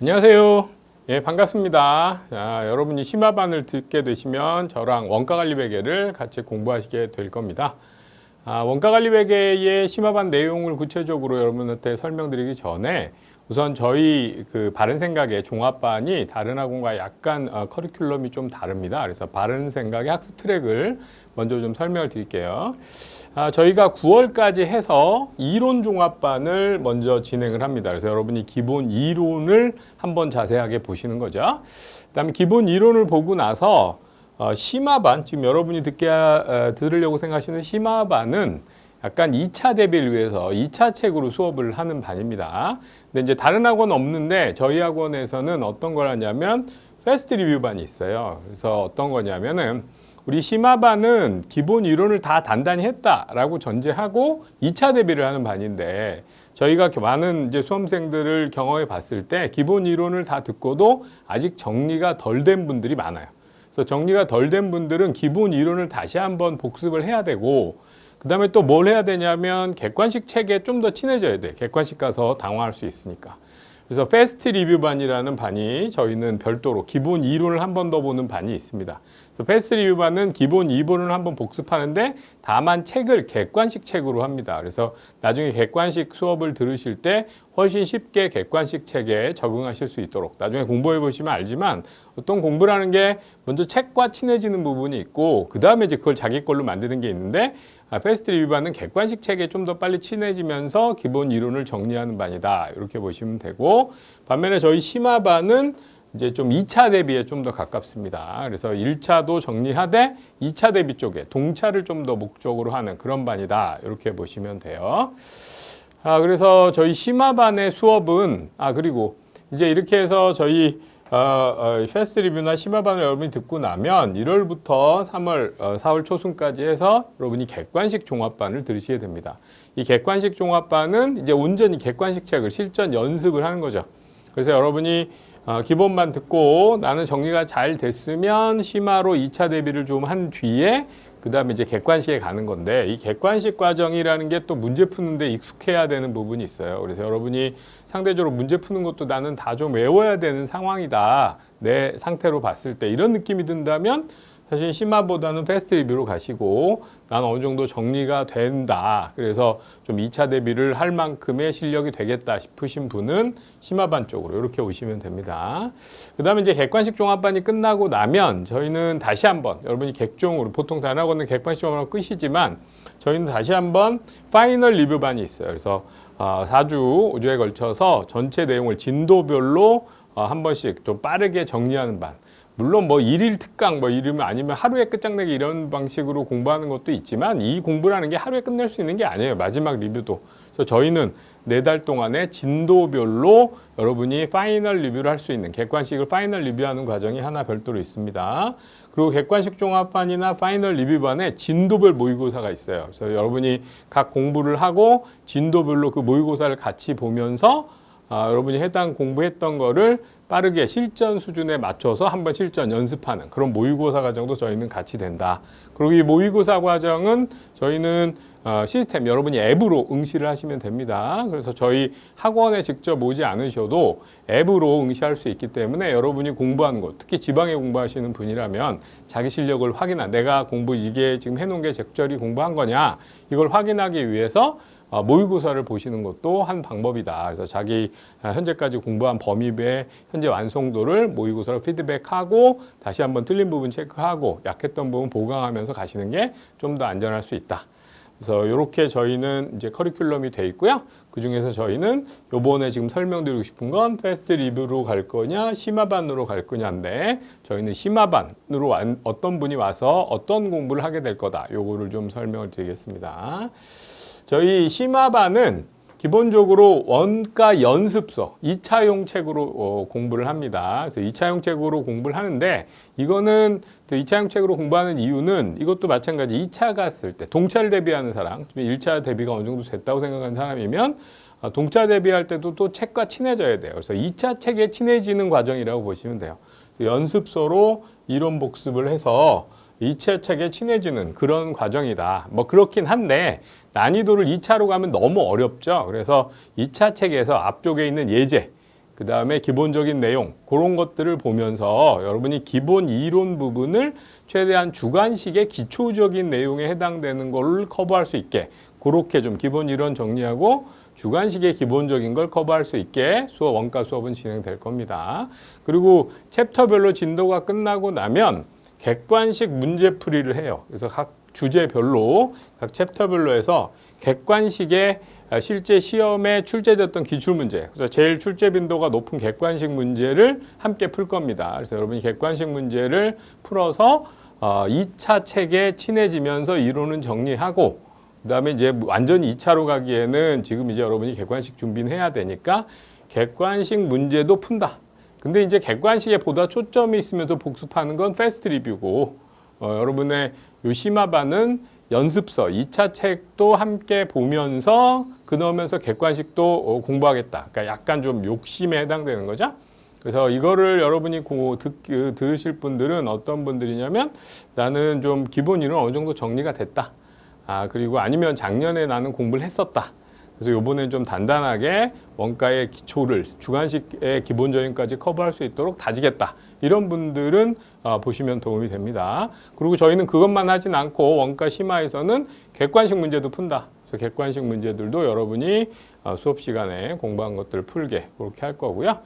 안녕하세요. 예, 반갑습니다. 자, 여러분이 심화반을 듣게 되시면 저랑 원가관리베개를 같이 공부하시게 될 겁니다. 아, 원가관리베개의 심화반 내용을 구체적으로 여러분한테 설명드리기 전에 우선 저희 그 바른 생각의 종합반이 다른 학원과 약간 어, 커리큘럼이 좀 다릅니다. 그래서 바른 생각의 학습 트랙을 먼저 좀 설명을 드릴게요. 아, 저희가 9월까지 해서 이론 종합반을 먼저 진행을 합니다. 그래서 여러분이 기본 이론을 한번 자세하게 보시는 거죠. 그다음에 기본 이론을 보고 나서 어, 심화반 지금 여러분이 듣게 어, 들으려고 생각하시는 심화반은 약간 2차 대비를 위해서 2차 책으로 수업을 하는 반입니다. 근데 이제 다른 학원 없는데 저희 학원에서는 어떤 걸 하냐면 패스트 리뷰반이 있어요. 그래서 어떤 거냐면은 우리 심화반은 기본 이론을 다 단단히 했다라고 전제하고 2차 대비를 하는 반인데 저희가 많은 이제 수험생들을 경험해 봤을 때 기본 이론을 다 듣고도 아직 정리가 덜 된 분들이 많아요. 그래서 정리가 덜 된 분들은 기본 이론을 다시 한번 복습을 해야 되고 그 다음에 또 뭘 해야 되냐면 객관식 책에 좀 더 친해져야 돼. 객관식 가서 당황할 수 있으니까. 그래서 패스트 리뷰반이라는 반이 저희는 별도로 기본 이론을 한 번 더 보는 반이 있습니다. 그래서 패스트 리뷰반은 기본 2본을 한번 복습하는데 다만 책을 객관식 책으로 합니다. 그래서 나중에 객관식 수업을 들으실 때 훨씬 쉽게 객관식 책에 적응하실 수 있도록 나중에 공부해 보시면 알지만 어떤 공부라는 게 먼저 책과 친해지는 부분이 있고 그 다음에 이제 그걸 자기 걸로 만드는 게 있는데 아, 패스트 리뷰반은 객관식 책에 좀 더 빨리 친해지면서 기본 이론을 정리하는 반이다 이렇게 보시면 되고 반면에 저희 심화반은 이제 좀 2차 대비에 좀 더 가깝습니다. 그래서 1차도 정리하되 2차 대비 쪽에 동차를 좀 더 목적으로 하는 그런 반이다. 이렇게 보시면 돼요. 아, 그래서 저희 심화반의 수업은 아, 그리고 이제 이렇게 해서 저희 어, 어, 패스트 리뷰나 심화반을 여러분이 듣고 나면 1월부터 3월, 어, 4월 초순까지 해서 여러분이 객관식 종합반을 들으시게 됩니다. 이 객관식 종합반은 이제 온전히 객관식 책을 실전 연습을 하는 거죠. 그래서 여러분이 어, 기본만 듣고 나는 정리가 잘 됐으면 심화로 2차 대비를 좀 한 뒤에 그 다음에 이제 객관식에 가는 건데 이 객관식 과정이라는 게 또 문제 푸는데 익숙해야 되는 부분이 있어요. 그래서 여러분이 상대적으로 문제 푸는 것도 나는 다 좀 외워야 되는 상황이다. 내 상태로 봤을 때 이런 느낌이 든다면 사실 심화보다는 패스트 리뷰로 가시고 난 어느 정도 정리가 된다. 그래서 좀 2차 대비를 할 만큼의 실력이 되겠다 싶으신 분은 심화반 쪽으로 이렇게 오시면 됩니다. 그 다음에 이제 객관식 종합반이 끝나고 나면 저희는 다시 한번 여러분이 객종으로 보통 학원은 객관식 종합반 끝이지만 저희는 다시 한번 파이널 리뷰반이 있어요. 그래서 어, 4주, 5주에 걸쳐서 전체 내용을 진도별로 어, 한 번씩 좀 빠르게 정리하는 반. 물론 뭐 일일 특강 뭐 이러면 아니면 하루에 끝장내기 이런 방식으로 공부하는 것도 있지만 이 공부라는 게 하루에 끝낼 수 있는 게 아니에요. 마지막 리뷰도. 그래서 저희는 네 달 동안의 진도별로 여러분이 파이널 리뷰를 할 수 있는 객관식을 파이널 리뷰하는 과정이 하나 별도로 있습니다. 그리고 객관식 종합반이나 파이널 리뷰반에 진도별 모의고사가 있어요. 그래서 여러분이 각 공부를 하고 진도별로 그 모의고사를 같이 보면서 아, 여러분이 해당 공부했던 거를 빠르게 실전 수준에 맞춰서 한번 실전 연습하는 그런 모의고사 과정도 저희는 같이 된다. 그리고 이 모의고사 과정은 저희는 어, 시스템 여러분이 앱으로 응시를 하시면 됩니다. 그래서 저희 학원에 직접 오지 않으셔도 앱으로 응시할 수 있기 때문에 여러분이 공부하는 것, 특히 지방에 공부하시는 분이라면 자기 실력을 확인한 내가 공부 이게 지금 해놓은 게 적절히 공부한 거냐 이걸 확인하기 위해서 어, 모의고사를 보시는 것도 한 방법이다. 그래서 자기 아, 현재까지 공부한 범위의 현재 완성도를 모의고사로 피드백하고 다시 한번 틀린 부분 체크하고 약했던 부분 보강하면서 가시는 게 좀 더 안전할 수 있다. 그래서 이렇게 저희는 이제 커리큘럼이 돼 있고요. 그 중에서 저희는 요번에 지금 설명드리고 싶은 건 패스트 리뷰로 갈 거냐, 심화반으로 갈 거냐인데 저희는 심화반으로 완- 어떤 분이 와서 어떤 공부를 하게 될 거다. 요거를 좀 설명을 드리겠습니다. 저희 심화반은 기본적으로 원가 연습서 2차용 책으로 어, 공부를 합니다. 그래서 2차용 책으로 공부를 하는데 이거는 2차용 책으로 공부하는 이유는 이것도 마찬가지 2차 갔을 때 동차를 대비하는 사람, 1차 대비가 어느 정도 됐다고 생각하는 사람이면 어, 동차 대비할 때도 또 책과 친해져야 돼요. 그래서 2차 책에 친해지는 과정이라고 보시면 돼요. 연습서로 이론 복습을 해서 2차 책에 친해지는 그런 과정이다. 뭐 그렇긴 한데 난이도를 2차로 가면 너무 어렵죠. 그래서 2차 책에서 앞쪽에 있는 예제 그 다음에 기본적인 내용 그런 것들을 보면서 여러분이 기본 이론 부분을 최대한 주관식의 기초적인 내용에 해당되는 걸 커버할 수 있게 그렇게 좀 기본 이론 정리하고 주관식의 기본적인 걸 커버할 수 있게 수업 원가 수업은 진행될 겁니다. 그리고 챕터별로 진도가 끝나고 나면 객관식 문제풀이를 해요. 그래서 각 주제별로 각 챕터별로 해서 객관식의 아, 실제 시험에 출제됐던 기출 문제, 그래서 제일 출제 빈도가 높은 객관식 문제를 함께 풀 겁니다. 그래서 여러분이 객관식 문제를 풀어서 어, 2차 책에 친해지면서 이론은 정리하고 그 다음에 이제 완전히 2차로 가기에는 지금 이제 여러분이 객관식 준비는 해야 되니까 객관식 문제도 푼다. 근데 이제 객관식에 보다 초점이 있으면서 복습하는 건 패스트 리뷰고 어, 여러분의 요 심화반은 연습서 2차 책도 함께 보면서 그 넣으면서 객관식도 어, 공부하겠다. 그러니까 약간 좀 욕심에 해당되는 거죠. 그래서 이거를 여러분이 고, 듣, 그, 들으실 분들은 어떤 분들이냐면 나는 좀 기본 이론 어느 정도 정리가 됐다. 아, 그리고 아니면 작년에 나는 공부를 했었다. 그래서 요번엔 좀 단단하게 원가의 기초를 주관식의 기본적인까지 커버할 수 있도록 다지겠다. 이런 분들은 어, 보시면 도움이 됩니다. 그리고 저희는 그것만 하진 않고 원가 심화에서는 객관식 문제도 푼다. 그래서 객관식 문제들도 여러분이 어, 수업 시간에 공부한 것들을 풀게 그렇게 할 거고요.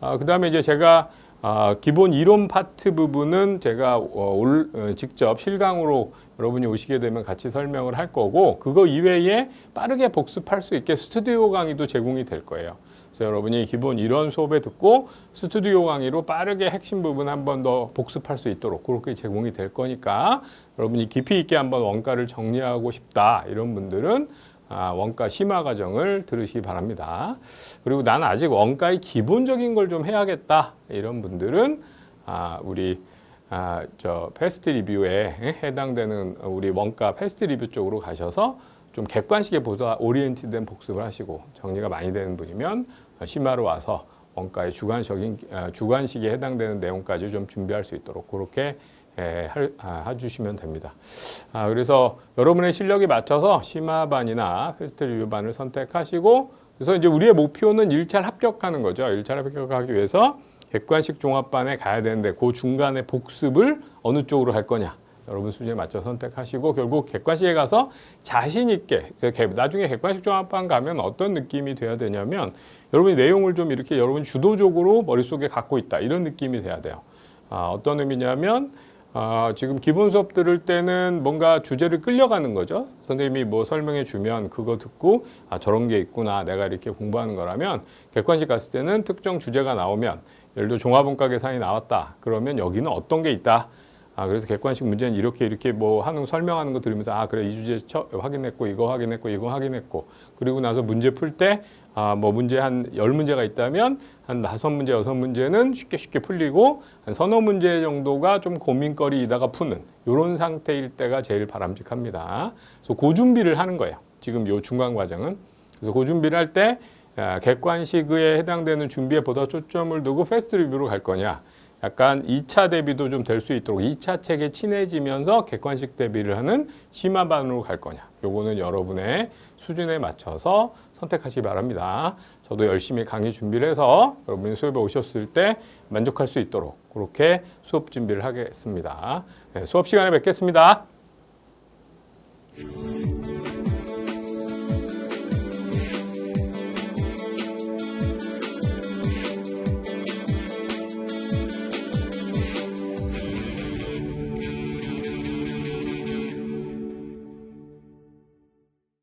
어, 그 다음에 이제 제가 아, 기본 이론 파트 부분은 제가 어, 올, 어, 직접 실강으로 여러분이 오시게 되면 같이 설명을 할 거고 그거 이외에 빠르게 복습할 수 있게 스튜디오 강의도 제공이 될 거예요. 그래서 여러분이 기본 이론 수업에 듣고 스튜디오 강의로 빠르게 핵심 부분 한 번 더 복습할 수 있도록 그렇게 제공이 될 거니까 여러분이 깊이 있게 한번 원가를 정리하고 싶다 이런 분들은 아, 원가 심화 과정을 들으시기 바랍니다. 그리고 나는 아직 원가의 기본적인 걸 좀 해야겠다 이런 분들은 아, 우리 아, 저 패스트 리뷰에 해당되는 우리 원가 패스트 리뷰 쪽으로 가셔서 좀 객관식에 보다 오리엔티된 복습을 하시고 정리가 많이 되는 분이면 심화로 와서 원가의 주관적인 아, 주관식에 해당되는 내용까지 좀 준비할 수 있도록 그렇게 예, 할- 아, 해주시면 됩니다. 아, 그래서 여러분의 실력에 맞춰서 심화반이나 패스트 리뷰반을 선택하시고 그래서 이제 우리의 목표는 일차 합격하는 거죠. 일차 합격하기 위해서 객관식 종합반에 가야 되는데 그 중간에 복습을 어느 쪽으로 할 거냐. 여러분 수준에 맞춰 선택하시고 결국 객관식에 가서 자신 있게 그 개- 나중에 객관식 종합반 가면 어떤 느낌이 돼야 되냐면 여러분이 내용을 좀 이렇게 여러분 주도적으로 머릿속에 갖고 있다 이런 느낌이 돼야 돼요. 아, 어떤 의미냐면 아, 지금 기본 수업 들을 때는 뭔가 주제를 끌려가는 거죠. 선생님이 뭐 설명해 주면 그거 듣고 아, 저런 게 있구나. 내가 이렇게 공부하는 거라면 객관식 갔을 때는 특정 주제가 나오면 예를 들어 종합원가 계산이 나왔다. 그러면 여기는 어떤 게 있다. 아, 그래서 객관식 문제는 이렇게 이렇게 뭐 하는 거 설명하는 거 들으면서 아, 그래. 이 주제 처, 확인했고 이거 확인했고 이거 확인했고 그리고 나서 문제 풀 때 아, 뭐 문제 한 열 문제가 있다면 한 다섯 문제, 여섯 문제는 쉽게 쉽게 풀리고 한 서너 문제 정도가 좀 고민거리이다가 푸는 이런 상태일 때가 제일 바람직합니다. 그래서 그 준비를 하는 거예요. 지금 요 중간 과정은. 그래서 그 준비를 할때 아, 객관식에 해당되는 준비에 보다 초점을 두고 패스트 리뷰로 갈 거냐. 약간 2차 대비도 좀 될 수 있도록 2차 책에 친해지면서 객관식 대비를 하는 심화반으로 갈 거냐. 요거는 여러분의 수준에 맞춰서 선택하시기 바랍니다. 저도 열심히 강의 준비를 해서 여러분이 수업에 오셨을 때 만족할 수 있도록 그렇게 수업 준비를 하겠습니다. 네, 수업 시간에 뵙겠습니다.